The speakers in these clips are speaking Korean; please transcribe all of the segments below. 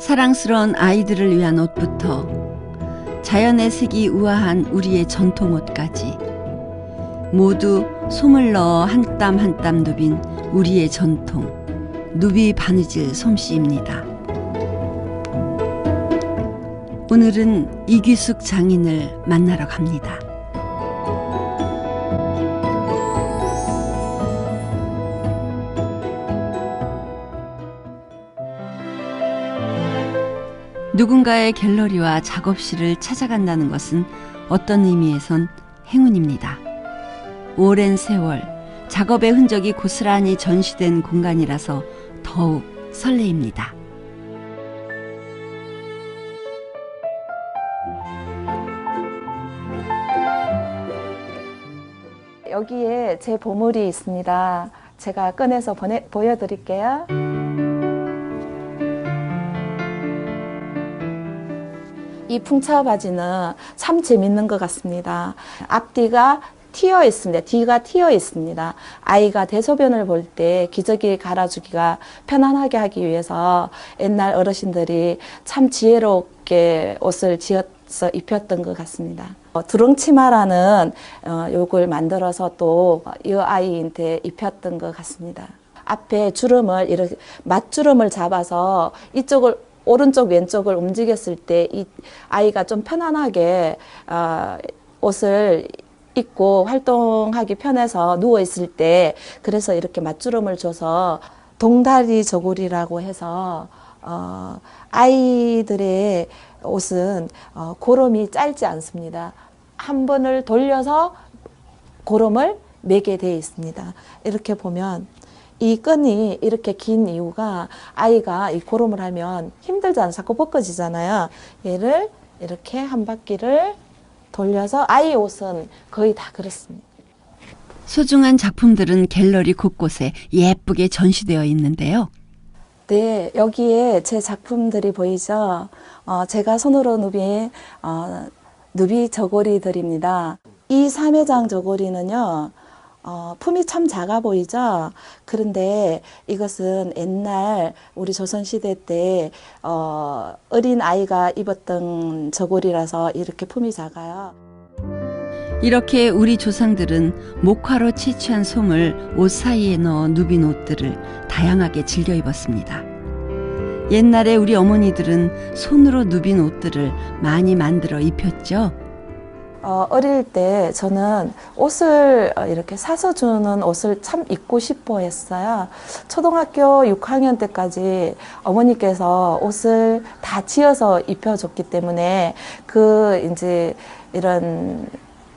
사랑스러운 아이들을 위한 옷부터 자연의 색이 우아한 우리의 전통 옷까지 모두 솜을 넣어 한 땀 한 땀 누빈 우리의 전통 누비 바느질 솜씨입니다. 오늘은 이규숙 장인을 만나러 갑니다. 누군가의 갤러리와 작업실을 찾아간다는 것은 어떤 의미에선 행운입니다. 오랜 세월 작업의 흔적이 고스란히 전시된 공간이라서 더욱 설레입니다. 여기에 제 보물이 있습니다. 제가 꺼내서 보내, 보여드릴게요. 이 풍차 바지는 참 재밌는 것 같습니다. 앞뒤가 튀어 있습니다. 뒤가 튀어 있습니다. 아이가 대소변을 볼 때 기저귀 갈아주기가 편안하게 하기 위해서 옛날 어르신들이 참 지혜롭게 옷을 지어서 입혔던 것 같습니다. 어, 두렁치마라는 어, 요걸 만들어서 또 이 아이한테 입혔던 것 같습니다. 앞에 주름을 이렇게 맞주름을 잡아서 이쪽을 오른쪽 왼쪽을 움직였을 때 이 아이가 좀 편안하게 어, 옷을 입고 활동하기 편해서 누워 있을 때 그래서 이렇게 맞주름을 줘서 동다리 저고리라고 해서 어, 아이들의 옷은 어, 고름이 짧지 않습니다. 한 번을 돌려서 고름을 매게 되어 있습니다. 이렇게 보면 이 끈이 이렇게 긴 이유가 아이가 이 고름을 하면 힘들잖아요. 자꾸 벗겨지잖아요. 얘를 이렇게 한 바퀴를 돌려서 아이 옷은 거의 다 그렇습니다. 소중한 작품들은 갤러리 곳곳에 예쁘게 전시되어 있는데요. 네, 여기에 제 작품들이 보이죠? 어, 제가 손으로 누빈 어, 누비 저고리들입니다. 이 삼회장 저고리는요, 어, 품이 참 작아 보이죠? 그런데 이것은 옛날 우리 조선시대 때 어, 어린 아이가 입었던 저고리라서 이렇게 품이 작아요. 이렇게 우리 조상들은 목화로 채취한 솜을 옷 사이에 넣어 누빈 옷들을 다양하게 즐겨 입었습니다. 옛날에 우리 어머니들은 손으로 누빈 옷들을 많이 만들어 입혔죠. 어, 어릴 때 저는 옷을 어, 이렇게 사서 주는 옷을 참 입고 싶어 했어요. 초등학교 6학년 때까지 어머니께서 옷을 다 지어서 입혀줬기 때문에 그 이제 이런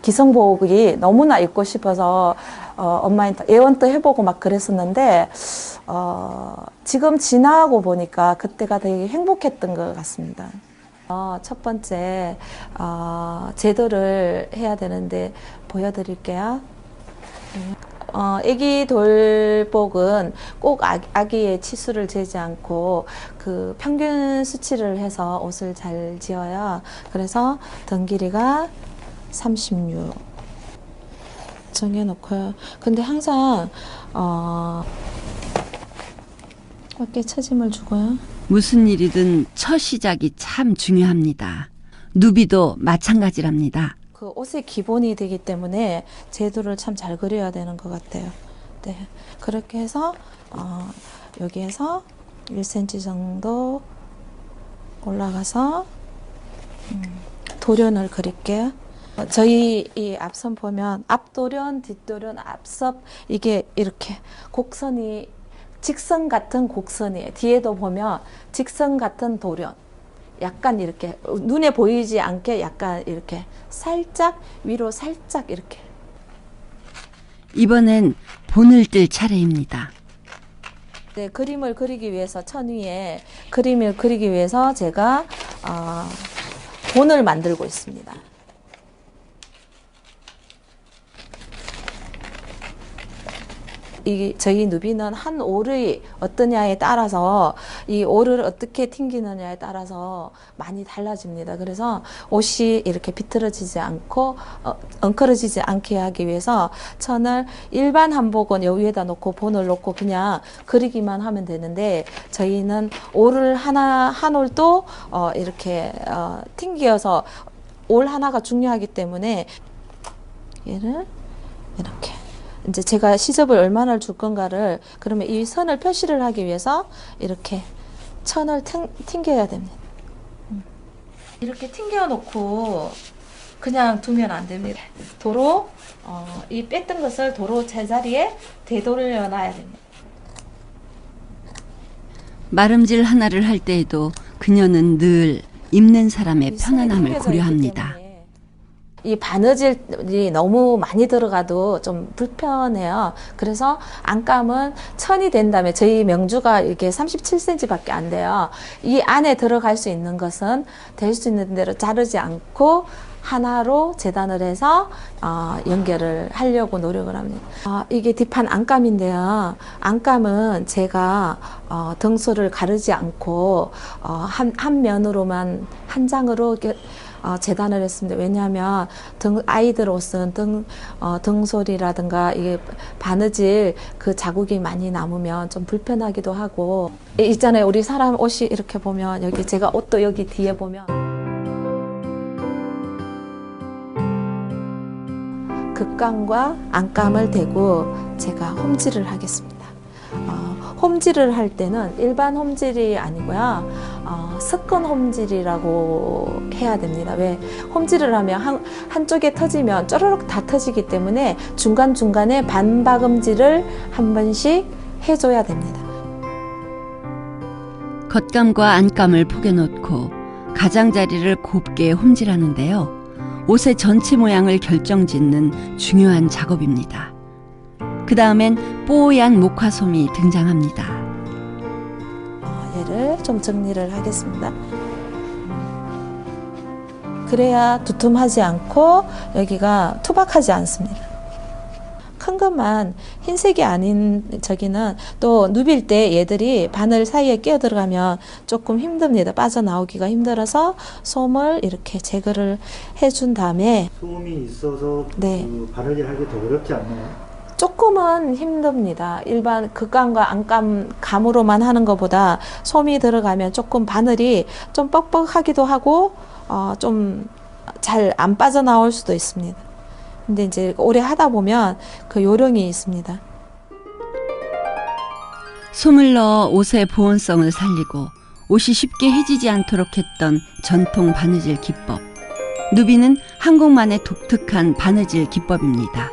기성복이 너무나 입고 싶어서 어, 엄마한테 예원도 해보고 막 그랬었는데 어, 지금 지나고 보니까 그때가 되게 행복했던 것 같습니다. 어, 첫 번째 어, 제도를 해야 되는데 보여드릴게요. 어, 아기 돌복은 꼭 아, 아기 의 치수를 재지 않고 그 평균 수치를 해서 옷을 잘 지어요. 그래서 등 길이가 36 정해놓고요. 근데 항상 어, 어깨 처짐을 주고요. 무슨 일이든 첫 시작이 참 중요합니다. 누비도 마찬가지랍니다. 그 옷의 기본이 되기 때문에 제도를 참 잘 그려야 되는 것 같아요. 네, 그렇게 해서 어, 여기에서 1cm 정도 올라가서 음, 도련을 그릴게요. 어, 저희 이 앞선 보면 앞도련, 뒷도련, 앞섭 이게 이렇게 곡선이 직선 같은 곡선이에요. 뒤에도 보면 직선 같은 도련. 약간 이렇게 눈에 보이지 않게 약간 이렇게 살짝 위로 살짝 이렇게 이번엔 본을 뜰 차례입니다. 네, 그림을 그리기 위해서 천 위에 그림을 그리기 위해서 제가 어, 본을 만들고 있습니다. 이 저희 누비는 한 올이 어떠냐에 따라서 이 올을 어떻게 튕기느냐에 따라서 많이 달라집니다. 그래서 옷이 이렇게 비틀어지지 않고 어, 엉클어지지 않게 하기 위해서 천을 일반 한복은 여 위에다 놓고 본을 놓고 그냥 그리기만 하면 되는데 저희는 올을 하나 한 올도 어, 이렇게 어, 튕겨서 올 하나가 중요하기 때문에 얘를 이렇게 이제 제가 시접을 얼마나 줄 건가를 그러면 이 선을 표시를 하기 위해서 이렇게 천을 튕, 튕겨야 됩니다. 음. 이렇게 튕겨 놓고 그냥 두면 안 됩니다. 도로 어, 이 뺐던 것을 도로 제자리에 되돌려 놔야 됩니다. 마름질 하나를 할 때에도 그녀는 늘 입는 사람의 편안함을 고려합니다. 이 바느질이 너무 많이 들어가도 좀 불편해요. 그래서 안감은 천이 된 다음에 저희 명주가 이게 37cm밖에 안 돼요. 이 안에 들어갈 수 있는 것은 될 수 있는 대로 자르지 않고 하나로 재단을 해서 어, 연결을 하려고 노력을 합니다. 어, 이게 뒷판 안감인데요. 안감은 제가 어, 등소를 가르지 않고 어, 한, 한 면으로만 한 장으로 이렇게 어, 재단을 했습니다. 왜냐하면 등 아이들 옷은 등 어, 등솔이라든가 이게 바느질 그 자국이 많이 남으면 좀 불편하기도 하고 이- 있잖아요. 우리 사람 옷이 이렇게 보면 여기 제가 옷도 여기 뒤에 보면 극감과 안감을 대고 제가 홈질을 하겠습니다. 어, 홈질을 할 때는 일반 홈질이 아니고요. 어, 습근 홈질이라고 해야 됩니다. 왜 홈질을 하면 한, 한쪽에 터지면 쪼르륵 다 터지기 때문에 중간중간에 반박음질을 한 번씩 해줘야 됩니다. 겉감과 안감을 포개놓고 가장자리를 곱게 홈질하는데요. 옷의 전체 모양을 결정짓는 중요한 작업입니다. 그 다음엔 뽀얀 목화솜이 등장합니다. 어, 얘를 좀 정리를 하겠습니다. 그래야 두툼하지 않고 여기가 투박하지 않습니다. 큰 것만 흰색이 아닌 저기는 또 누빌 때 얘들이 바늘 사이에 끼어 들어가면 조금 힘듭니다. 빠져나오기가 힘들어서 솜을 이렇게 제거를 해준 다음에 소음이 있어서 네. 그 바느질 하기 더 어렵지 않나요? 조금은 힘듭니다. 일반 극감과 안감 감으로만 하는 것보다 솜이 들어가면 조금 바늘이 좀 뻑뻑하기도 하고 어, 좀 잘 안 빠져나올 수도 있습니다. 근데 이제 오래 하다 보면 그 요령이 있습니다. 솜을 넣어 옷의 보온성을 살리고 옷이 쉽게 해지지 않도록 했던 전통 바느질 기법. 누비는 한국만의 독특한 바느질 기법입니다.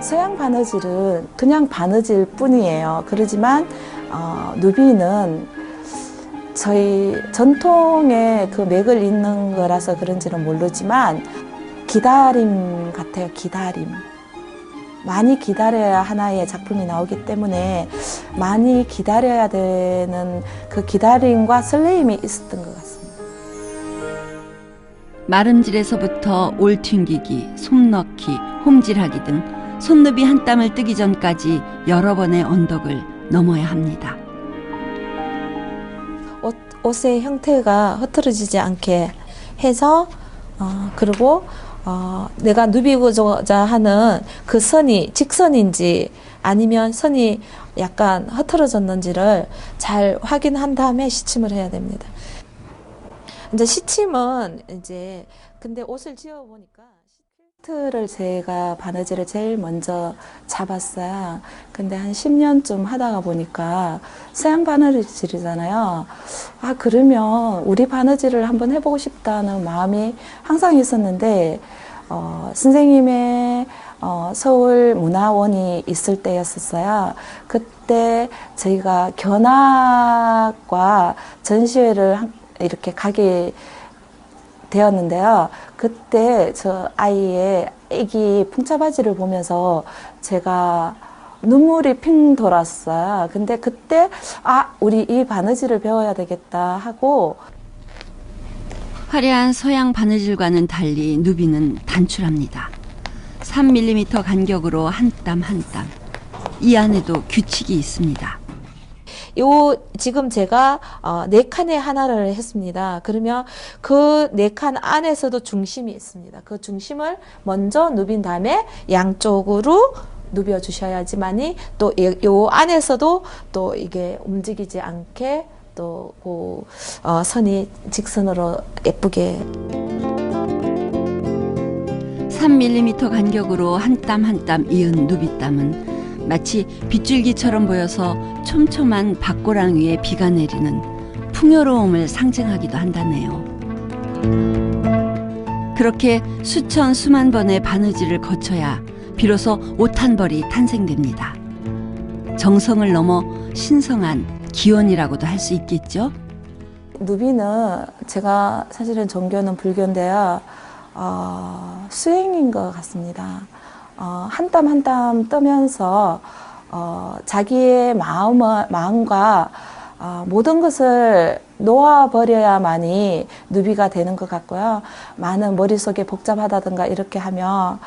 서양 바느질은 그냥 바느질 뿐이에요. 그러지만 어, 누비는 저희 전통의 그 맥을 잇는 거라서 그런지는 모르지만 기다림 같아요. 기다림. 많이 기다려야 하나의 작품이 나오기 때문에 많이 기다려야 되는 그 기다림과 설레임이 있었던 것 같습니다. 마름질에서부터 올 튕기기, 솜 넣기, 홈질하기 등 손ヌ비 한 땀을 뜨기 전까지 여러 번의 언덕을 넘어야 합니다. 옷, 옷의 형태가 흐트러지지 않게 해서 어, 그리고 어, 내가 누비고자 하는 그 선이 직선인지 아니면 선이 약간 흐트러졌는지를 잘 확인한 다음에 시침을 해야 됩니다. 이제 시침은 이제 근데 옷을 지어 보니까 시 트를 제가 바느질을 제일 먼저 잡았어요. 근데 한 10년쯤 하다가 보니까 서양 바느질이잖아요. 아, 그러면 우리 바느질을 한번 해보고 싶다는 마음이 항상 있었는데, 어, 선생님의 어, 서울 문화원이 있을 때였었어요. 그때 저희가 견학과 전시회를 한- 이렇게 가게 되었는데요. 그때 저 아이의 애기 풍차바지를 보면서 제가 눈물이 핑 돌았어요. 근데 그때 아 우리 이 바느질을 배워야 되겠다 하고 화려한 서양 바느질과는 달리 누비는 단출합니다. 3mm 간격으로 한 땀 한 땀. 이 안에도 규칙이 있습니다. 요 지금 제가 어, 네 칸에 하나를 했습니다. 그러면 그 네 칸 안에서도 중심이 있습니다. 그 중심을 먼저 누빈 다음에 양쪽으로 누벼 주셔야지만이 또 요 안에서도 또 이게 움직이지 않게 또 그 어, 선이 직선으로 예쁘게 3mm 간격으로 한 땀 한 땀 이은 누비땀은 마치 빗줄기처럼 보여서 촘촘한 밭고랑 위에 비가 내리는 풍요로움을 상징하기도 한다네요. 그렇게 수천 수만 번의 바느질을 거쳐야 비로소 옷 한 벌이 탄생됩니다. 정성을 넘어 신성한 기원이라고도 할 수 있겠죠? 누비는 제가 사실은 종교는 불교인데요. 어, 수행인 것 같습니다. 어, 한땀 한땀 뜨면서 어, 자기의 마음을, 마음과 어, 모든 것을 놓아버려야만이 누비가 되는 것 같고요. 많은 머릿속에 복잡하다든가 이렇게 하면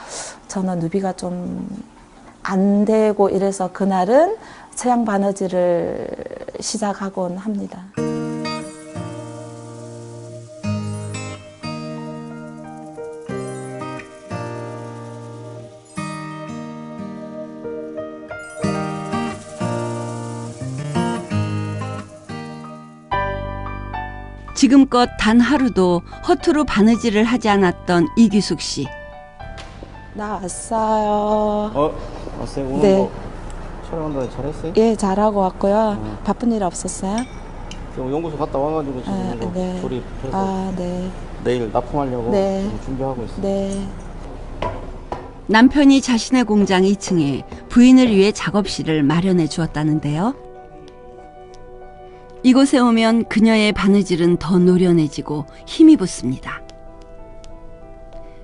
저는 누비가 좀 안 되고 이래서 그날은 서양 바느질을 시작하곤 합니다. 지금껏 단 하루도 허투루 바느질을 하지 않았던 이규숙 씨. 나 왔어요. 어, 왔어요? 오늘 네. 뭐 촬영한다니 잘했어요? 예, 잘하고 왔고요. 어. 바쁜 일 없었어요? 지금 연구소 갔다 와가지고 지금 아, 네. 조립해서 아, 네. 내일 납품하려고 네. 준비하고 있어요. 네. 남편이 자신의 공장 2층에 부인을 위해 작업실을 마련해 주었다는데요. 이곳에 오면 그녀의 바느질은 더 노련해지고 힘이 붙습니다.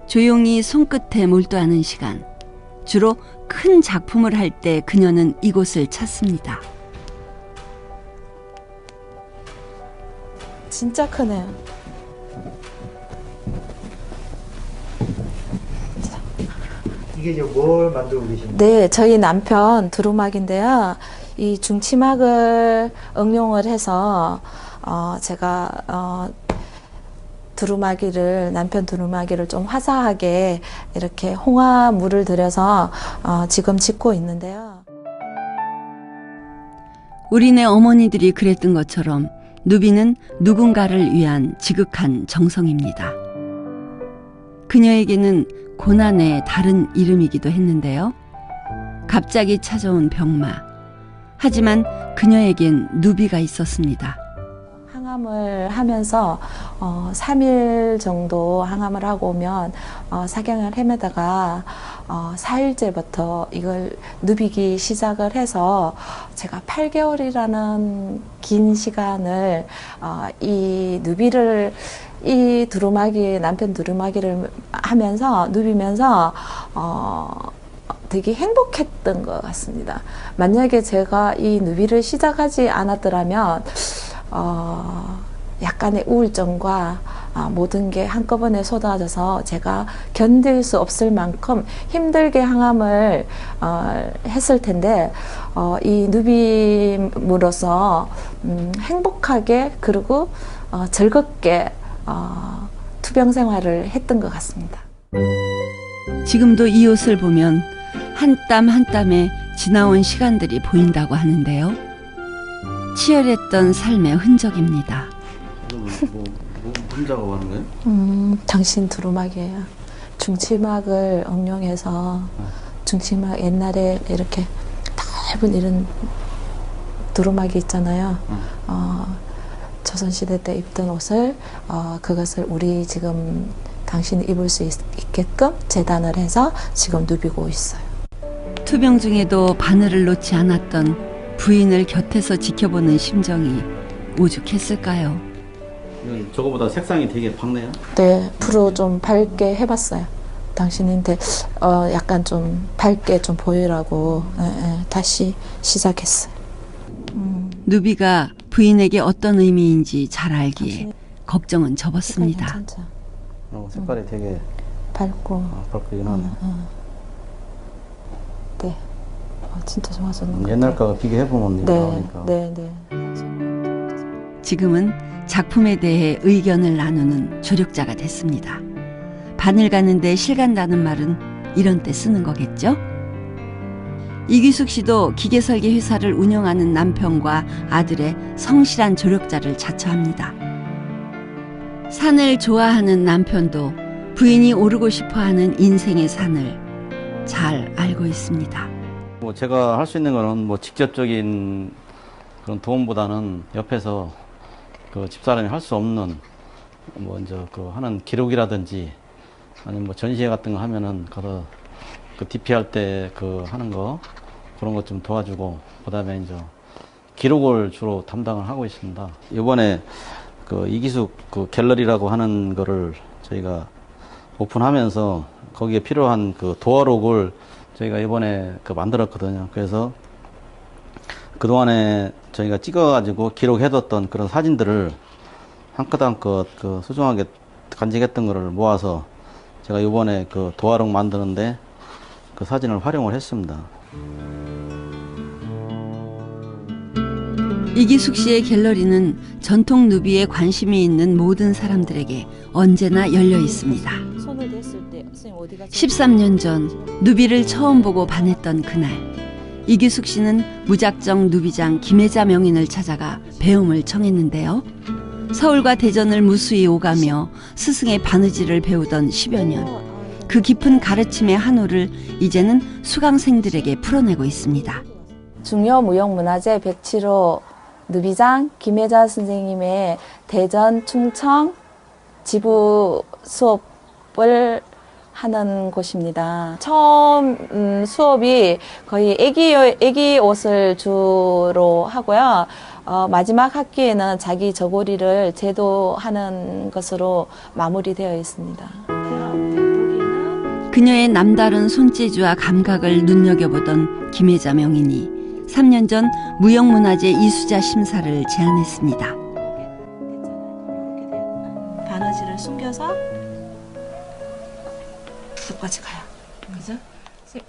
조용히 손끝에 몰두하는 시간. 주로 큰 작품을 할 때 그녀는 이곳을 찾습니다. 진짜 크네요. 이게 이제 뭘 만들고 계신 거예요? 네, 저희 남편 두루마기인데요. 이 중치막을 응용을 해서 어, 제가 어, 두루마기를 남편 두루마기를 좀 화사하게 이렇게 홍화물을 들여서 어, 지금 짓고 있는데요. 우리네 어머니들이 그랬던 것처럼 누비는 누군가를 위한 지극한 정성입니다. 그녀에게는 고난의 다른 이름이기도 했는데요. 갑자기 찾아온 병마. 하지만 그녀에겐 누비가 있었습니다. 항암을 하면서 어, 3일 정도 항암을 하고 오면 어, 사경을 헤매다가 어, 4일째부터 이걸 누비기 시작을 해서 제가 8개월이라는 긴 시간을 어, 이 누비를 이 두루마기 남편 두루마기를 하면서 누비면서 어, 되게 행복했던 것 같습니다. 만약에 제가 이 누비를 시작하지 않았더라면 어, 약간의 우울증과 아, 모든 게 한꺼번에 쏟아져서 제가 견딜 수 없을 만큼 힘들게 항암을 어, 했을 텐데 어, 이 누빔으로서 음, 행복하게 그리고 어, 즐겁게 어, 투병 생활을 했던 것 같습니다. 지금도 이 옷을 보면 한 땀 한 땀에 지나온 시간들이 보인다고 하는데요. 치열했던 삶의 흔적입니다. 뭐, 뭐, 뭐, 무슨 작업하는 거예요? 음, 당신 두루마기예요. 중치막을 응용해서 중치막 옛날에 이렇게 넓은 이런 두루마기 있잖아요. 응. 어, 조선시대 때 입던 옷을 어, 그것을 우리 지금 당신이 입을 수 있, 있게끔 재단을 해서 지금 누비고 있어요. 투병 중에도 바늘을 놓지 않았던 부인을 곁에서 지켜보는 심정이 오죽했을까요? 이건 저거보다 색상이 되게 밝네요. 네, 프로 좀 밝게 해봤어요. 당신한테 어, 약간 좀 밝게 좀 보이라고 예, 예, 다시 시작했어요. 음, 누비가 부인에게 어떤 의미인지 잘 알기에 걱정은 접었습니다. 어, 색깔이 되게 밝고 아, 밝긴 하네. 어, 어. 진짜 좋아졌는 것 옛날 같아요. 거 비교해보면 이거 네, 나오니까. 네, 네. 지금은 작품에 대해 의견을 나누는 조력자가 됐습니다. 바늘 가는데 실 간다는 말은 이런 때 쓰는 거겠죠? 이기숙 씨도 기계 설계 회사를 운영하는 남편과 아들의 성실한 조력자를 자처합니다. 산을 좋아하는 남편도 부인이 오르고 싶어 하는 인생의 산을 잘 알고 있습니다. 뭐 제가 할 수 있는 거는 뭐 직접적인 그런 도움보다는 옆에서 그 집사람이 할 수 없는 뭐 이제 그 하는 기록이라든지 아니면 뭐 전시회 같은 거 하면은 가서 그 DP 할 때 그 하는 거 그런 것 좀 도와주고 그다음에 이제 기록을 주로 담당을 하고 있습니다. 이번에 그 이기숙 그 갤러리라고 하는 거를 저희가 오픈하면서 거기에 필요한 그 도어록을 저희가 이번에 그 만들었거든요. 그래서 그동안에 저희가 찍어가지고 기록해뒀던 그런 사진들을 한껏 한껏 그 소중하게 간직했던 거를 모아서 제가 이번에 그 도화록 만드는데 그 사진을 활용을 했습니다. 이기숙 씨의 갤러리는 전통 누비에 관심이 있는 모든 사람들에게 언제나 열려 있습니다. 손을 댔을 때 선생님 어디가 13년 전 누비를 처음 보고 반했던 그날 이기숙 씨는 무작정 누비장 김혜자 명인을 찾아가 배움을 청했는데요. 서울과 대전을 무수히 오가며 스승의 바느질을 배우던 10여 년. 그 깊은 가르침의 한우를 이제는 수강생들에게 풀어내고 있습니다. 중요 무형문화재 107호 누비장 김혜자 선생님의 대전 충청 지부 수업을 하는 곳입니다. 처음 음, 수업이 거의 애기 애기 옷을 주로 하고요. 어, 마지막 학기에는 자기 저고리를 제도하는 것으로 마무리되어 있습니다. 그녀의 남다른 손재주와 감각을 눈여겨보던 김혜자 명인이 3년 전 무형문화재 이수자 심사를 제안했습니다. 바느질을 숨겨서 똑같이 가요. 그죠?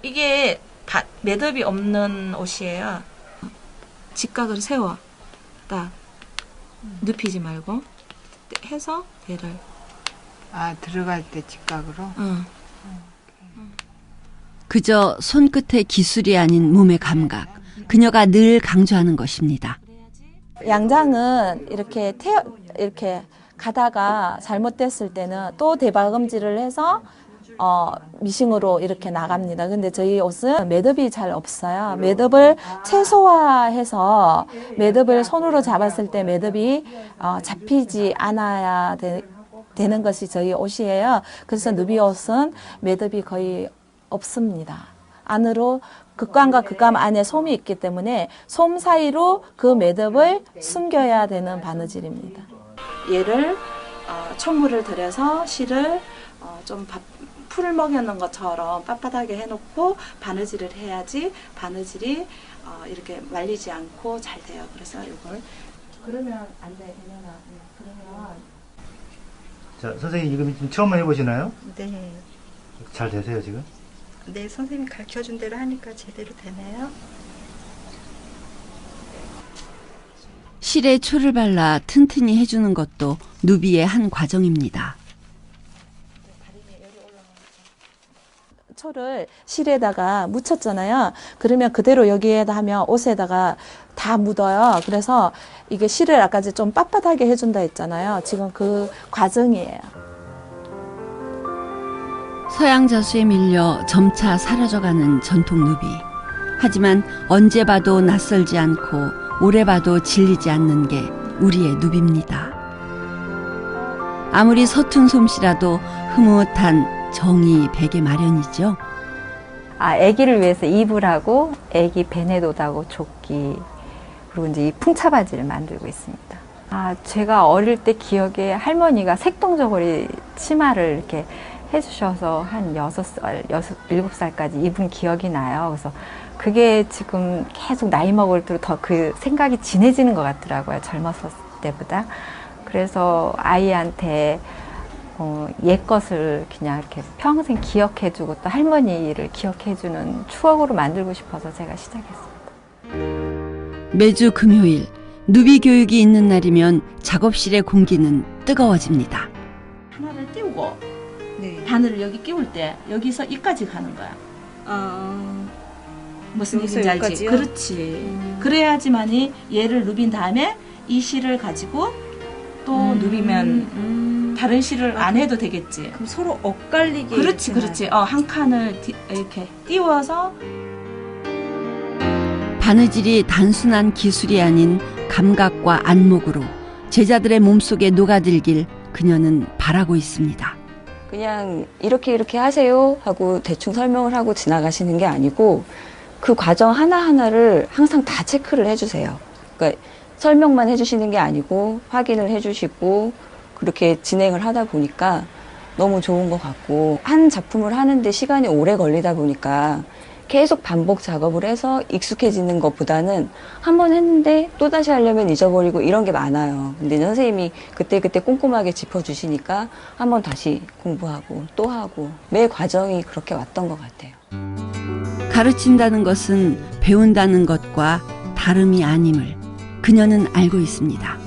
이게 바, 매듭이 없는 옷이에요. 직각을 세워. 딱 눕히지 말고 해서 대를. 아 들어갈 때 직각으로 응. 그저 손끝의 기술이 아닌 몸의 감각. 그녀가 늘 강조하는 것입니다. 양장은 이렇게 태워 이렇게 가다가 잘못됐을 때는 또 대박음질을 해서 어, 미싱으로 이렇게 나갑니다. 근데 저희 옷은 매듭이 잘 없어요. 매듭을 최소화해서 매듭을 손으로 잡았을 때 매듭이 어, 잡히지 않아야 되, 되는 것이 저희 옷이에요. 그래서 누비 옷은 매듭이 거의 없습니다. 안으로 극감과 극감 안에 솜이 있기 때문에 솜 사이로 그 매듭을 숨겨야 되는 바느질입니다. 얘를 어, 촛물을 들여서 실을 어, 좀 밥, 풀을 먹여놓은 것처럼 빳빳하게 해놓고 바느질을 해야지 바느질이 어, 이렇게 말리지 않고 잘 돼요. 그래서 이걸 그러면 안 돼. 그냥 그러면 자, 선생님 이거 지금 처음 해보시나요? 네. 잘 되세요 지금? 네 선생님 가르쳐준 대로 하니까 제대로 되네요. 실에 초를 발라 튼튼히 해주는 것도 누비의 한 과정입니다. 초를 실에다가 묻혔잖아요. 그러면 그대로 여기에다 하면 옷에다가 다 묻어요. 그래서 이게 실을 아까 좀 빳빳하게 해준다 했잖아요. 지금 그 과정이에요. 서양 자수에 밀려 점차 사라져가는 전통 누비. 하지만 언제 봐도 낯설지 않고 오래 봐도 질리지 않는 게 우리의 누비입니다. 아무리 서툰 솜씨라도 흐뭇한 정이 베개 마련이죠. 아, 아기를 위해서 이불하고 아기 베네도다고 조끼 그리고 이제 이 풍차 바지를 만들고 있습니다. 아, 제가 어릴 때 기억에 할머니가 색동 저고리 치마를 이렇게 해주셔서 한 여섯 살, 여섯, 일곱 살까지 입은 기억이 나요. 그래서 그게 지금 계속 나이 먹을수록 더 그 생각이 진해지는 것 같더라고요. 젊었을 때보다. 그래서 아이한테 어, 옛 것을 그냥 이렇게 평생 기억해주고 또 할머니를 기억해주는 추억으로 만들고 싶어서 제가 시작했어요. 매주 금요일 누비 교육이 있는 날이면 작업실의 공기는 뜨거워집니다. 바늘을 여기 끼울 때 여기서 이까지 가는 거야. 아, 무슨 얘기인지 알지? 여기까지요? 그렇지. 음. 그래야지만이 얘를 누빈 다음에 이 실을 가지고 또 누비면 음. 다른 실을 아, 안 해도 되겠지. 그럼 서로 엇갈리게. 그렇지, 그렇지. 어, 한 칸을 디- 이렇게 띄워서 바느질이 단순한 기술이 아닌 감각과 안목으로 제자들의 몸속에 녹아들길 그녀는 바라고 있습니다. 그냥 이렇게 이렇게 하세요 하고 대충 설명을 하고 지나가시는 게 아니고 그 과정 하나하나를 항상 다 체크를 해주세요. 그러니까 설명만 해주시는 게 아니고 확인을 해주시고 그렇게 진행을 하다 보니까 너무 좋은 것 같고 한 작품을 하는데 시간이 오래 걸리다 보니까 계속 반복 작업을 해서 익숙해지는 것보다는 한 번 했는데 또 다시 하려면 잊어버리고 이런 게 많아요. 근데 선생님이 그때 그때 꼼꼼하게 짚어주시니까 한 번 다시 공부하고 또 하고 매 과정이 그렇게 왔던 것 같아요. 가르친다는 것은 배운다는 것과 다름이 아님을 그녀는 알고 있습니다.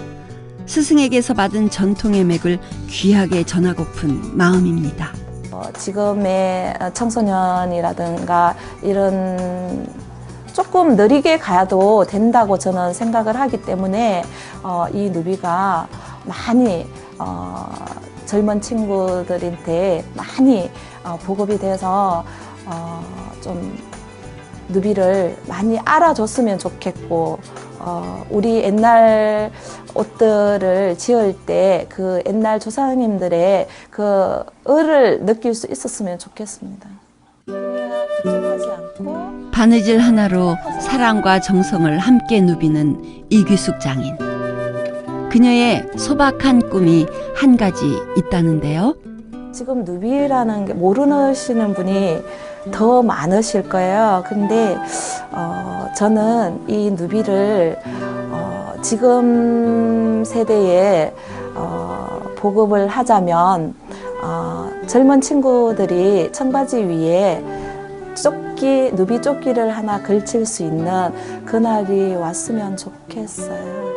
스승에게서 받은 전통의 맥을 귀하게 전하고픈 마음입니다. 어, 지금의 청소년이라든가 이런 조금 느리게 가도 된다고 저는 생각을 하기 때문에 어, 이 누비가 많이 어, 젊은 친구들한테 많이 어, 보급이 돼서 어, 좀 누비를 많이 알아줬으면 좋겠고 어, 우리 옛날 옷들을 지을 때 그 옛날 조상님들의 그 을을 느낄 수 있었으면 좋겠습니다. 바느질 하나로 사랑과 정성을 함께 누비는 이규숙 장인. 그녀의 소박한 꿈이 한 가지 있다는데요. 지금 누비라는 게 모르시는 분이 더 많으실 거예요. 근데 어, 저는 이 누비를 어, 지금 세대에 어, 보급을 하자면 어, 젊은 친구들이 청바지 위에 조끼 누비 조끼를 하나 걸칠 수 있는 그날이 왔으면 좋겠어요.